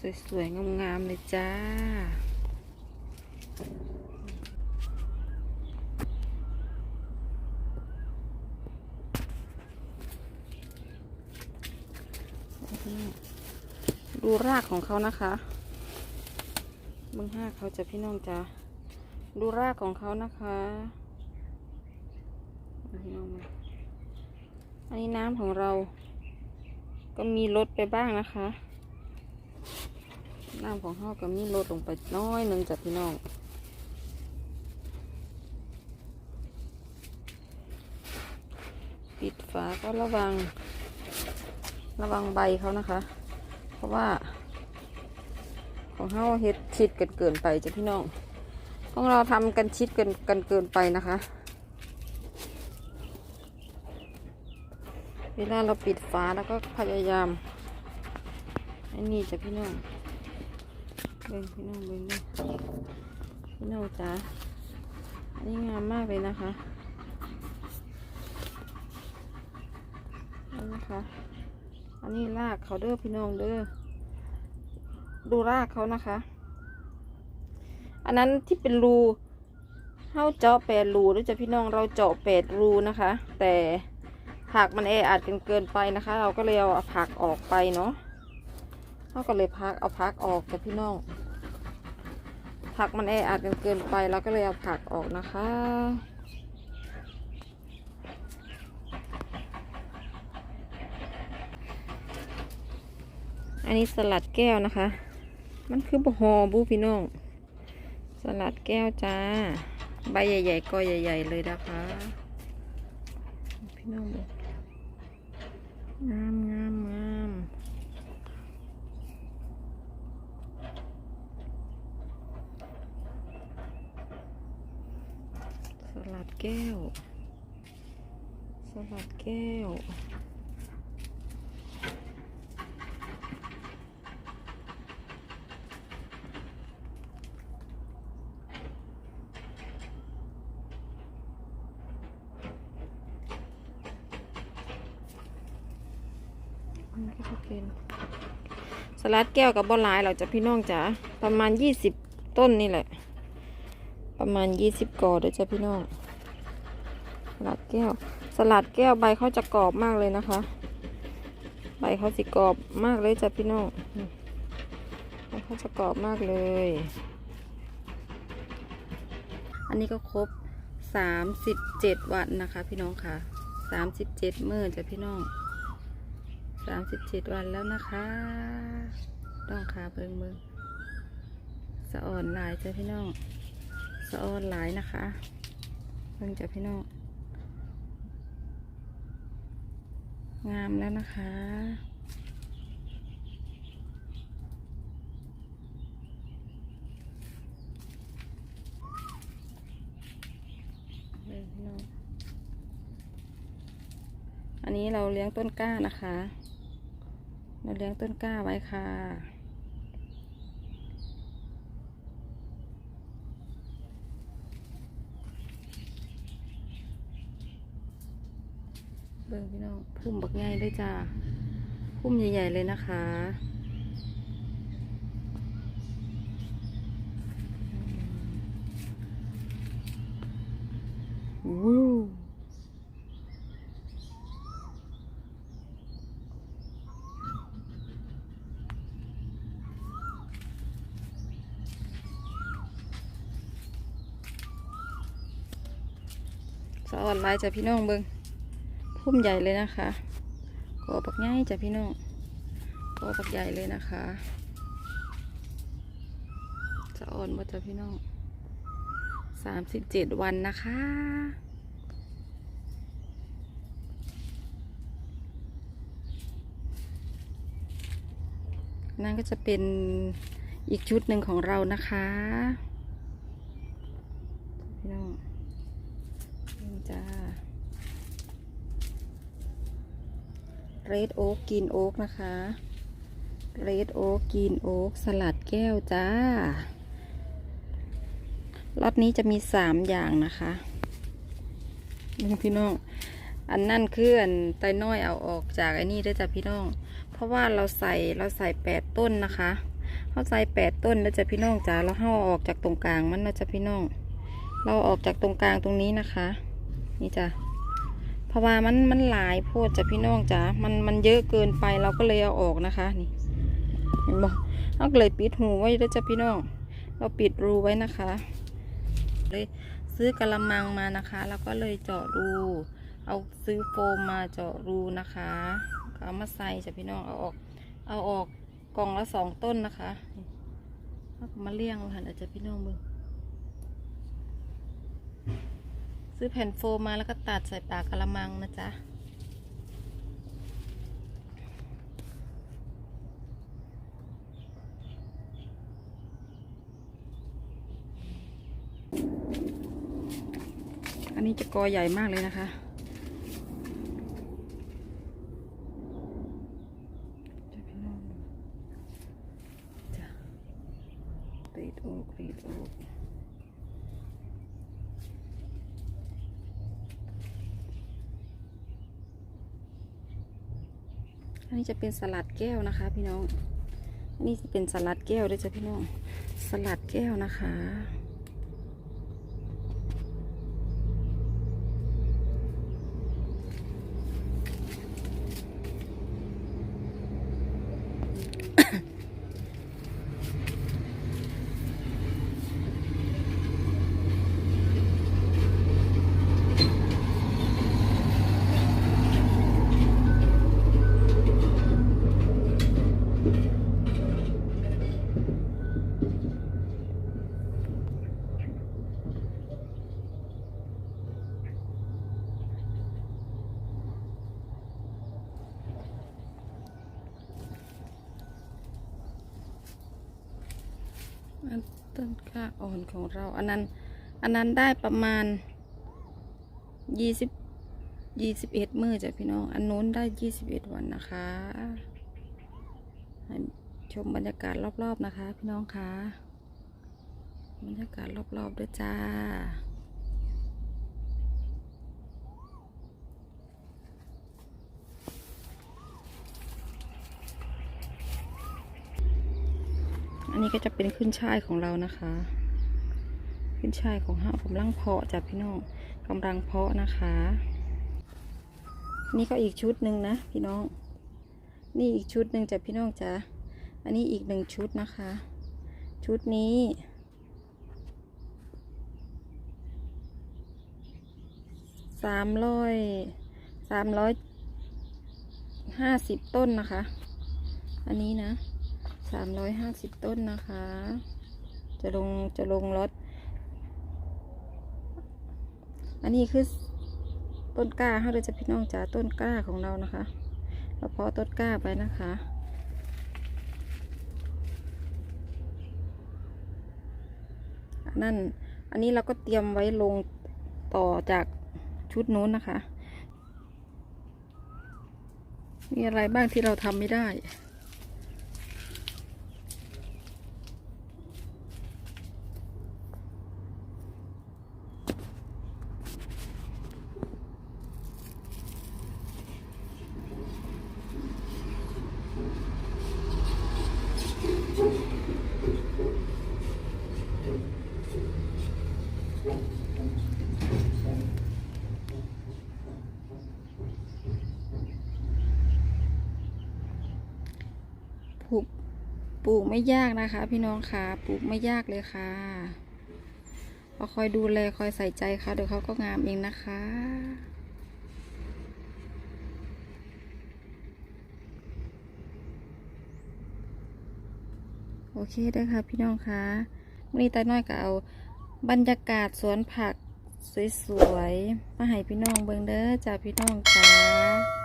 สวยๆ งามๆ เลยจ้า ดูรากของเขานะคะเบึงห้าเขาจะพี่น้องจ้าดูรากของเขานะคะพี่น้องอันนี้น้ำของเราก็มีลดไปบ้างนะคะ น้ำของเขาก็มีลดลงไปน้อยหนึ่งจ้ะพี่น้องปิดฝาก็ระวัง ระวังใบเขานะคะ เพราะว่า ของเขาเฮ็ดชิดกันเกินไปจ้ะพี่น้องของเราทำกันชิดกันกันเกินไปนะคะ เวลาเราปิดฝาแล้วก็พยายามอ้นี่จ้ะพี่น้อง เบิ่งพี่น้องเบิ่งด้วยพี่น้องจ๋าอันนี้งามมากเลยนะคะอันนะคะ อันนี้รากเขาเด้อพี่น้องเด้อดูรากเขานะคะ อันนั้นที่เป็นรูเข้าเจาะแปดรูด้วยจ้ะพี่น้องเราเจาะแปดรูนะคะ แต่ผักมันแออัดกันเกินไปนะคะ เราก็เลยเอาผักออกไปเนาะ เราก็เลยพักเอาผักออกจ้ะพี่น้อง ผักมันแออัดกันเกินไปเราก็เลยเอาผักออกนะคะ อันนี้สลัดแก้วนะคะ มันคือบะฮอบูพี่น้อง สลัดแก้วจ้า ใบใหญ่ๆก็ใหญ่ ๆ เลยนะคะ พี่น้องงามงามส ลัดแก้ว สลัดแก้ว สลัดแก้วกับบอลลายเราจะพี่น้องจ๋าประมาณยี่สิบต้นนี่แหละประมาณยี่สิบกอเดี๋ยวจะพี่น้อง ลัดแก้ว สลัดแก้วใบเขาจะกรอบมากเลยนะคะ ใบเขาสิกรอบมากเลยจ้ะพี่น้องใบเขาจะกรอบมากเลย อันนี้ก็ครบสามสิบเจ็ดวันนะคะ พี่น้องค่ะสามสิบเจ็ดมื้อจ้ะพี่น้องสามสิบเจ็ดวันแล้วนะคะต้องขาเบิงเบิงสะอ่อนหลายจ้ะพี่น้องสะอ่อนหลายนะคะเบิ่งจ้ะพี่น้อง งามแล้วนะคะเบิ่งพี่น้องอันนี้เราเลี้ยงต้นกล้านะคะ เราเลี้ยงต้นกล้าไว้ค่ะ เบิ่งพี่น้องพุ่มบักใหญ่ด้วยจ้าพุ่มใหญ่ ๆ เลยนะคะวู้สะออนไลน์จ้ะพี่น้องเบิง พุ่มใหญ่เลยนะคะกอปักใหญ่จ้ะพี่น้องกอปักใหญ่เลยนะคะสะออนหมดจ้ะพี่น้องสามสิบเจ็ดวันนะคะนั่นก็จะเป็นอีกชุดหนึ่งของเรานะคะพี่น้อง นี่จ้า เรดโอ๊กกินโอ๊กนะคะเรดโอ๊กกินโอ๊กสลัดแก้วจ้ารอบนี้จะมีสามอย่างนะคะนี่พี่น้อง อันนั่นคืออันไตน้อยเอาออกจากไอ้นี่ได้จ้ะพี่น้อง เพราะว่าเราใส่เราใส่แปดต้นนะคะเขาใส่แปดต้นแล้วจ้ะพี่น้องจ๋าแล้วเขาเอาออกจากตรงกลางมันนะจ้ะพี่น้อง เราออกจากตรงกลางตรงนี้นะคะ นี่จ้ะ เพราะว่ามันมันหลายโพดจ้ะพี่น้องจ๋ามันมันเยอะเกินไปเราก็เลยเอาออกนะคะนี่เห็นบอกเราก็เลยปิดหูไว้แล้วจ้ะพี่น้อง เราปิดรูไว้นะคะ เลยซื้อกระมังมานะคะ แล้วก็เลยเจาะรูเอาซื้อโฟมมาเจาะรูนะคะก็เอามาใส่จ้ะพี่น้องเอาออก เอาออกกล่องละสองต้นนะคะเอามาเลี้ยงไว้ค่ะเดี๋ยวจะพี่น้องมึง ซื้อแผ่นโฟมมาแล้วก็ตัดใส่ปากกระมังนะจ๊ะ อันนี้จะกอใหญ่มากเลยนะคะจะพี่น้องดูจ้ะตีดอกตีดอก อันนี้จะเป็นสลัดแก้วนะคะ พี่น้อง อันนี้จะเป็นสลัดแก้วด้วยจ้ะพี่น้อง สลัดแก้วนะคะ อันต้นกล้าอ่อนของเรา อันนั้น อันนั้นได้ประมาณยี่สิบยี่สิบเอ็ดมือจ้ะพี่น้อง อันนู้นได้ยี่สิบเอ็ดวันนะคะชมบรรยากาศรอบๆนะคะ พี่น้องคะบรรยากาศรอบๆด้วยจ้า อันนี้ก็จะเป็นขึ้นช่ายของเรานะคะ ขึ้นช่ายของห้ากำลังเพาะจ้ะพี่น้องกำลังเพาะนะคะ นี่ก็อีกชุดหนึ่งนะพี่น้อง นี่อีกชุดหนึ่งจ้ะพี่น้องจ้ะอันนี้อีกหนึ่งชุดนะคะ ชุดนี้สามร้อยสามร้อยห้าสิบต้นนะคะ อันนี้นะ สามร้อยห้าสิบต้นนะคะ จะลงจะลงรถ อันนี้คือต้นกล้าเขาเลยจะพี่น้องจ๋าต้นกล้าของเรานะคะ เราเพาะต้นกล้าไปนะคะนนั้นอันนี้เราก็เตรียมไว้ลงต่อจากชุดนู้นนะคะ มีอะไรบ้างที่เราทำไม่ได้ ลูกปลูกไม่ยากนะคะ พี่น้องค่ะปลูกไม่ยากเลยค่ะพอคอยดูแลคอยใส่ใจเขาเดี๋ยวเขาก็งามเองนะคะ โอเคเด้ค่ะพี่น้องค่ะวันนี้ตาน้อยก็เอาบรรยากาศสวนผักสวยๆมาให้พี่น้องเบิ่งเด้อจ้าพี่น้องค่ะ